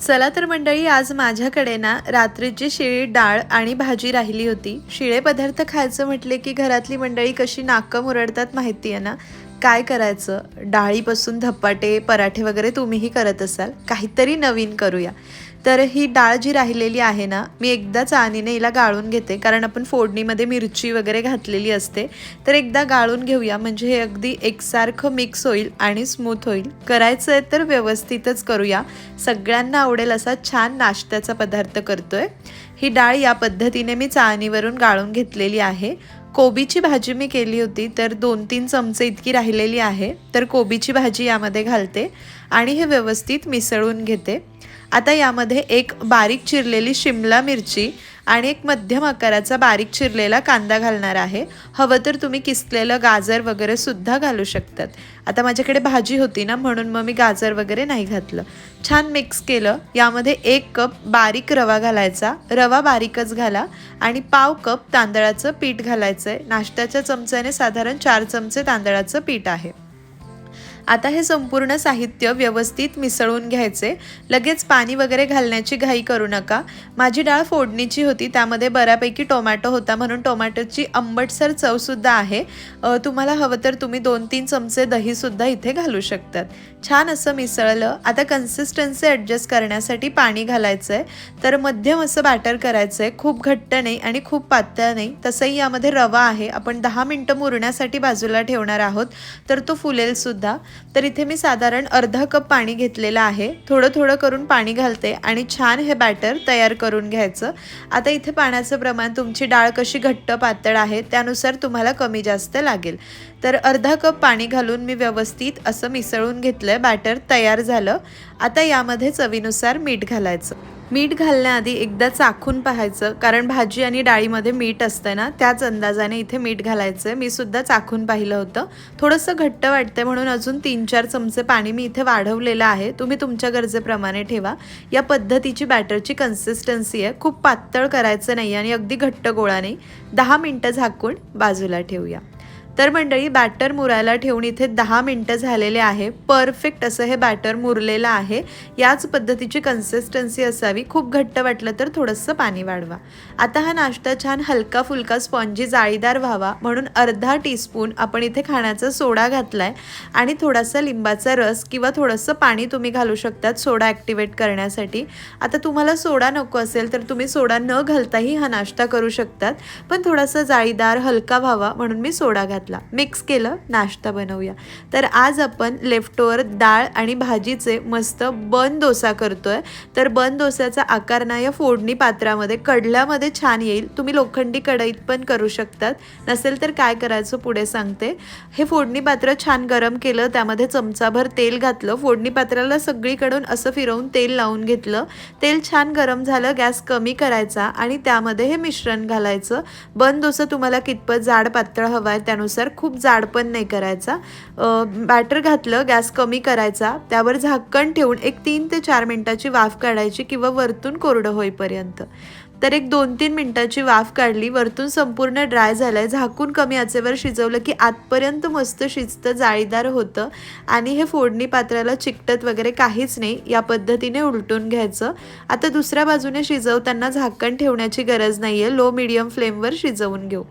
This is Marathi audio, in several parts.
चला तर मंडळी आज माझ्याकडे ना रात्रीची शिळी डाळ आणि भाजी राहिली होती. शिळे पदार्थ खायचं म्हटले की घरातली मंडळी कशी नाकं मुरडतात माहिती आहे ना? काय करायचं? डाळीपासून धपाटे पराठे वगैरे तुम्हीही करत असाल. काहीतरी नवीन करूया. तर ही डाळ जी राहिलेली आहे ना मी एकदा चाळणीने हिला गाळून घेते. कारण आपण फोडणीमध्ये मिरची वगैरे घातलेली असते. तर एकदा गाळून घेऊया. म्हणजे हे अगदी एकसारखं मिक्स होईल आणि स्मूथ होईल. करायचं आहे तर व्यवस्थितच करूया. सगळ्यांना आवडेल असा छान नाश्त्याचा पदार्थ करतोय. ही डाळ या पद्धतीने मी चाळणीवरून गाळून घेतलेली आहे. कोबीची भाजी मी केली होती तर दोन तीन चमचे इतकी राहिलेली आहे. तर कोबीची भाजी यामध्ये घालते आणि हे व्यवस्थित मिसळून घेते. आता यामध्ये एक बारीक चिरलेली शिमला मिरची आणि एक मध्यम आकाराचा बारीक चिरलेला कांदा घालणार आहे. हवं तर तुम्ही किसलेलं गाजर वगैरे सुद्धा घालू शकतात. आता माझ्याकडे भाजी होती ना म्हणून मग मी गाजर वगैरे नाही घातलं. छान मिक्स केलं. यामध्ये एक कप बारीक रवा घालायचा. रवा बारीकच घाला आणि पाव कप तांदळाचं पीठ घालायचं आहे नाश्त्याच्या चमच्याने साधारण चार चमचे तांदळाचं पीठ आहे. आता हे संपूर्ण साहित्य व्यवस्थित मिसळून घ्यायचे. लगेच पाणी वगैरे घालण्याची घाई करू नका. माझी डाळ फोडणीची होती त्यामध्ये बऱ्यापैकी टोमॅटो होता म्हणून टोमॅटोची आंबटसर चवसुद्धा आहे. तुम्हाला हवं तर तुम्ही दोन तीन चमचे दहीसुद्धा इथे घालू शकतात. छान असं मिसळलं. आता कन्सिस्टन्सी ॲडजस्ट करण्यासाठी पाणी घालायचं आहे तर मध्यम असं बॅटर करायचं आहे खूप घट्ट नाही आणि खूप पातळ नाही. तसंही यामध्ये रवा आहे. आपण दहा मिनटं मुरण्यासाठी बाजूला ठेवणार आहोत. तर तो फुलेलसुद्धा तर इथे मी साधारण अर्धा कप पाणी घेतलेलं आहे. थोडं थोडं करून पाणी घालते आणि छान हे बॅटर तयार करून घ्यायचं. आता इथे पाण्याचं प्रमाण तुमची डाळ कशी घट्ट पातळ आहे त्यानुसार तुम्हाला कमी जास्त लागेल. तर अर्धा कप पाणी घालून मी व्यवस्थित असं मिसळून घेतलं बॅटर तयार झालं. आता यामध्ये चवीनुसार मीठ घालायचं. मीठ घालण्याआधी एकदा चाखून पाहायचं कारण भाजी आणि डाळीमध्ये मीठ असतं ना त्याच अंदाजाने इथे मीठ घालायचं आहे मी सुद्धा चाखून पाहिलं होतं. थोडंसं घट्ट वाटतंय म्हणून अजून तीन चार चमचे पाणी मी इथे वाढवलेलं आहे. तुम्ही तुमच्या गरजेप्रमाणे ठेवा. या पद्धतीची बॅटरची कन्सिस्टन्सी आहे. खूप पातळ करायचं नाही आणि अगदी घट्ट गोळा नाही. दहा मिनटं झाकून बाजूला ठेवूया. तर मंडळी बॅटर मुरायला ठेवून इथे दहा मिनटं झालेले आहे. परफेक्ट असं हे बॅटर मुरलेलं आहे. याच पद्धतीची कन्सिस्टन्सी असावी. खूप घट्ट वाटलं तर थोडंसं पाणी वाढवा. आता हा नाश्ता छान हलका फुलका स्पॉन्जी जाळीदार व्हावा म्हणून अर्धा टीस्पून आपण इथे खाण्याचा सोडा घातलाय आणि थोडासा लिंबाचा रस किंवा थोडंसं पाणी तुम्ही घालू शकतात सोडा ॲक्टिवेट करण्यासाठी. आता तुम्हाला सोडा नको असेल तर तुम्ही सोडा न घालताही हा नाश्ता करू शकतात. पण थोडासा जाळीदार हलका व्हावा म्हणून मी सोडा घातला मिक्स केलं नाश्ता बनवूया. तर आज आपण लेफ्टोवर डाळ आणि भाजीचे मस्त बन डोसा आहे तर बन डोस्याचा आकार ना या फोडणी पात्रामध्ये कडल्यामध्ये छान येईल. तुम्ही लोखंडी कढईत पण करू शकतात. नसेल तर काय करायचं पुढे सांगते. हे फोडणी पात्र छान गरम केलं त्यामध्ये चमचाभर तेल घातलं. फोडणी पात्राला सगळीकडून असं फिरवून तेल लावून घेतलं. तेल छान गरम झालं गॅस कमी करायचा आणि त्यामध्ये हे मिश्रण घालायचं. बन डोसा तुम्हाला कितपत जाड पातळ हवा आहे त्यानुसार खूप जाड पण नाही करायचा. बॅटर घातलं गॅस कमी करायचा. त्यावर झाकण ठेवून एक तीन ते चार मिनटाची वाफ काढायची किंवा वरतून कोरडं होईपर्यंत. तर एक दोन तीन मिनटाची वाफ काढली वरतून संपूर्ण ड्राय झालंय. झाकून कमी आचेवर शिजवलं की आतपर्यंत मस्त शिजतं जाळीदार होतं आणि हे फोडणी पात्राला चिकटत वगैरे काहीच नाही. या पद्धतीने उलटून घ्यायचं. आता दुसऱ्या बाजूने शिजवताना झाकण ठेवण्याची गरज नाही आहे लो मिडियम फ्लेमवर शिजवून घेऊ.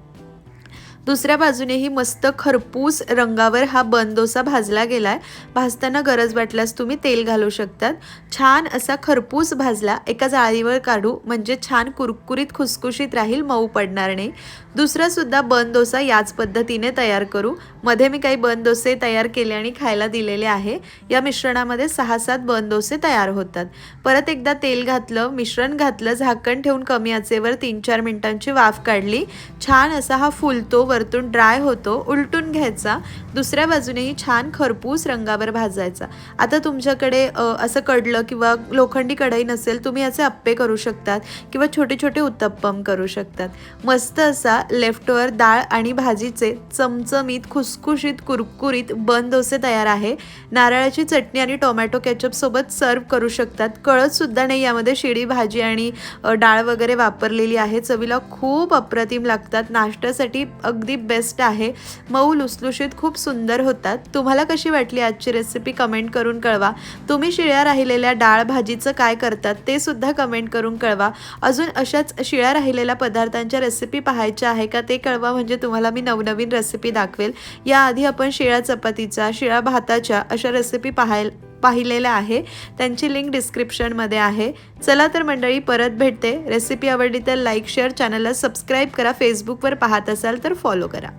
दुसऱ्या बाजूनेही मस्त खरपूस रंगावर हा बन डोसा भाजला गेलाय. भाजताना गरज वाटल्यास तुम्ही तेल घालू शकतात. छान असा खरपूस भाजला एका जाळीवर काढू म्हणजे छान कुरकुरीत खुसखुशीत राहील मऊ पडणार नाही. दुसरासुद्धा बन डोसा याच पद्धतीने तयार करू. मध्ये मी काही बन डोसे तयार केले आणि खायला दिलेले आहे. या मिश्रणामध्ये सहा सात बन डोसे तयार होतात. परत एकदा तेल घातलं मिश्रण घातलं झाकण ठेवून कमी आचेवर तीन चार मिनिटांची वाफ काढली. छान असा हा फुलतो वरतून ड्राय होतो उलटून घ्यायचा. दुसऱ्या बाजूनेही छान खरपूस रंगावर भाजायचा. आता तुमच्याकडे असं कडलं किंवा लोखंडी कढई नसेल तुम्ही याचे अप्पे करू शकतात किंवा छोटे छोटे उत्तप्पम करू शकतात. मस्त असा लेफ्ट डाळ आणि भाजीचे चमचमीत खुसखुशीत कुरकुरीत बन डोसे तयार आहे. नारळाची चटणी आणि टोमॅटो कॅचअपसोबत सर्व्ह सर्व करू शकतात. कळतसुद्धा नाही यामध्ये शिडी भाजी आणि डाळ वगैरे वापरलेली आहे. चवीला खूप अप्रतिम लागतात. नाश्त्यासाठी अगदी अगदी बेस्ट आहे. मऊ लुसलुशीत खूप सुंदर होतात. तुम्हाला कशी वाटली आजची रेसिपी कमेंट करून कळवा. तुम्ही शिळ्या राहिलेल्या डाळ भाजीचं काय करतात ते सुद्धा कमेंट करून कळवा. अजून अशाच शिळ्या राहिलेल्या पदार्थांच्या रेसिपी पाहायच्या आहे का ते कळवा म्हणजे तुम्हाला मी नवनवीन रेसिपी दाखवेल. याआधी आपण शिळ्या चपातीचा शिळ्या भाताच्या अशा रेसिपी पाहायला पाहिलेलं आहे. त्यांची लिंक डिस्क्रिप्शनमध्ये आहे. चला तर मंडळी परत भेटते. रेसिपी आवडली तर लाईक शेअर चॅनलला सबस्क्राईब करा. फेसबुकवर पाहत असाल तर फॉलो करा.